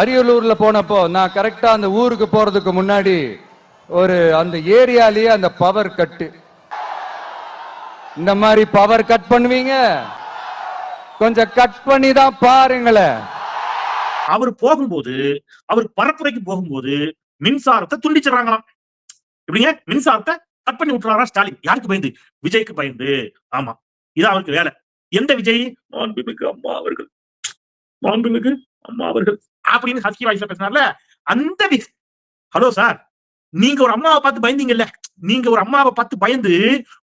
அரியலூர்ல போனப்போ நான் கரெக்டா அந்த ஊருக்கு போறதுக்கு முன்னாடி ஒரு அந்த ஏரியாலயே அந்த பவர் கட்டு இந்த மாதிரி பவர் கட் பண்ணுவீங்க? கொஞ்சம் கட் பண்ணி தான் பாருங்களேன். அவர் போகும்போது அவர் பரப்புரைக்கு போகும்போது மின்சாரத்தை துண்டிச்சிடறாங்களாம். இப்படிங்க மின்சாரத்தை கட் பண்ணி விட்டுறாரா ஸ்டாலின்? யாருக்கு பயந்து? விஜய்க்கு பயந்து. ஆமா இது அவருக்கு வேலை. எந்த விஜய்? மாண்புமிகு அம்மா அவர்கள். மாண்புமிகு அம்மா அவர்கள். அப்படின்னு ஹஸ்கி வாய்ஸ்ல பேசினார்ல அந்த ஹலோ சார் நீங்க ஒரு அம்மாவை பார்த்து பயந்தீங்கல்ல. நீங்க ஒரு அம்மாவை பார்த்து பயந்து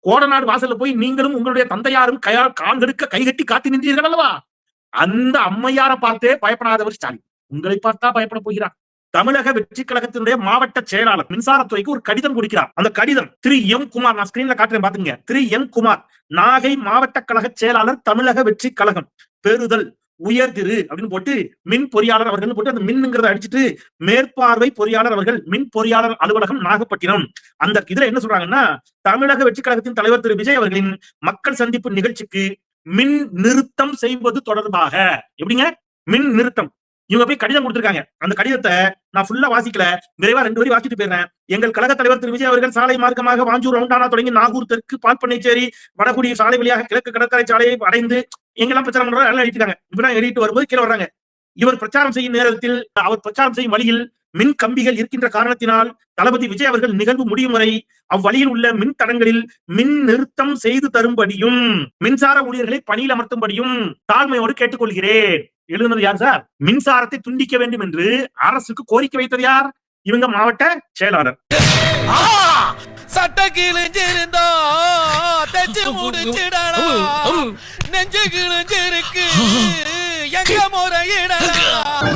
கோடநாடு வாசல்ல போய் நீங்களும் உங்களுடைய தந்தையாரும் கையா காண்கெடுக்க கைகட்டி காத்து நின்றீர்கள் அல்லவா? அந்த அம்மையாரை பார்த்தே பயப்படாதவர் ஸ்டாலின். உங்களை பார்த்தா பயப்பட போகிறார். தமிழக வெற்றி கழகத்தினுடைய மாவட்ட செயலாளர் மின்சாரத்துறைக்கு ஒரு கடிதம் கொடுக்கிறார். அந்த கடிதம் திரு. எம். குமார் நான் ஸ்கிரீன்ல காட்டுறேன் பாத்துங்க திரு. எம். குமார் நாகை மாவட்ட கழக செயலாளர் தமிழக வெற்றி கழகம் பெறுதல். உயர்திரு அப்படின்னு போட்டு மின் பொறியாளர் அவர்கள் போட்டு அந்த மின்ங்கிறத அடிச்சிட்டு மேற்பார்வை பொறியாளர் அவர்கள் மின் பொறியாளர் அலுவலகம் நாகப்பட்டினம். அந்த இதுல என்ன சொல்றாங்கன்னா தமிழக வெற்றி கழகத்தின் தலைவர் திரு விஜய் அவர்களின் மக்கள் சந்திப்பு நிகழ்ச்சிக்கு மின் நிறுத்தம் செய்வது தொடர்பாக. எப்படிங்க? மின் நிறுத்தம். இவங்க போய் கடிதம் கொடுத்திருக்காங்க. அந்த கடிதத்தை நான் ஃபுல்லா வாசிக்கல. விரைவா ரெண்டு வரி வாசிட்டு போயிடுறேன். எங்கள் கழக தலைவர் திரு விஜய் அவர்கள் சாலை மார்க்கமாக வாஞ்சூர் ரவுண்டானா தொடங்கி நாகூர் தெற்கு பால்பண்ணைச்சேரி வடகுடி சாலை வழியாக கிழக்கு கடற்கரை சாலையை அடைந்து எங்கெல்லாம் பிரச்சாரம் பண்றாங்க எல்லாம் எழுதிட்டாங்க இப்பதான் எழுதிட்டு வரும்போது கீழே வர்றாங்க. இவர் பிரச்சாரம் செய்யும் நேரத்தில் அவர் பிரச்சாரம் செய்யும் வழியில் மின் கம்பிகள் இருக்கின்ற காரணத்தினால் தளபதி விஜய் அவர்கள் நிகழ்வு முடியும் வரை அவ்வழியில் உள்ள மின் தடங்களில் மின் நிறுத்தம் செய்து தரும்படியும் மின்சார ஊழியர்களை பணியில் அமர்த்தும்படியும் தாழ்மையோடு கேட்டுக்கொள்கிறேன். எழுதுனது யார் சார்? மின்சாரத்தை துண்டிக்க வேண்டும் என்று அரசுக்கு கோரிக்கை வைத்தது யார்? இவங்க மாவட்ட செயலாளர். சட்ட கிழிஞ்சிருந்தோ தச்சு முடிச்சிடலாம் நெஞ்சு கிழிஞ்சிருக்கு எங்க முறையிடலாம்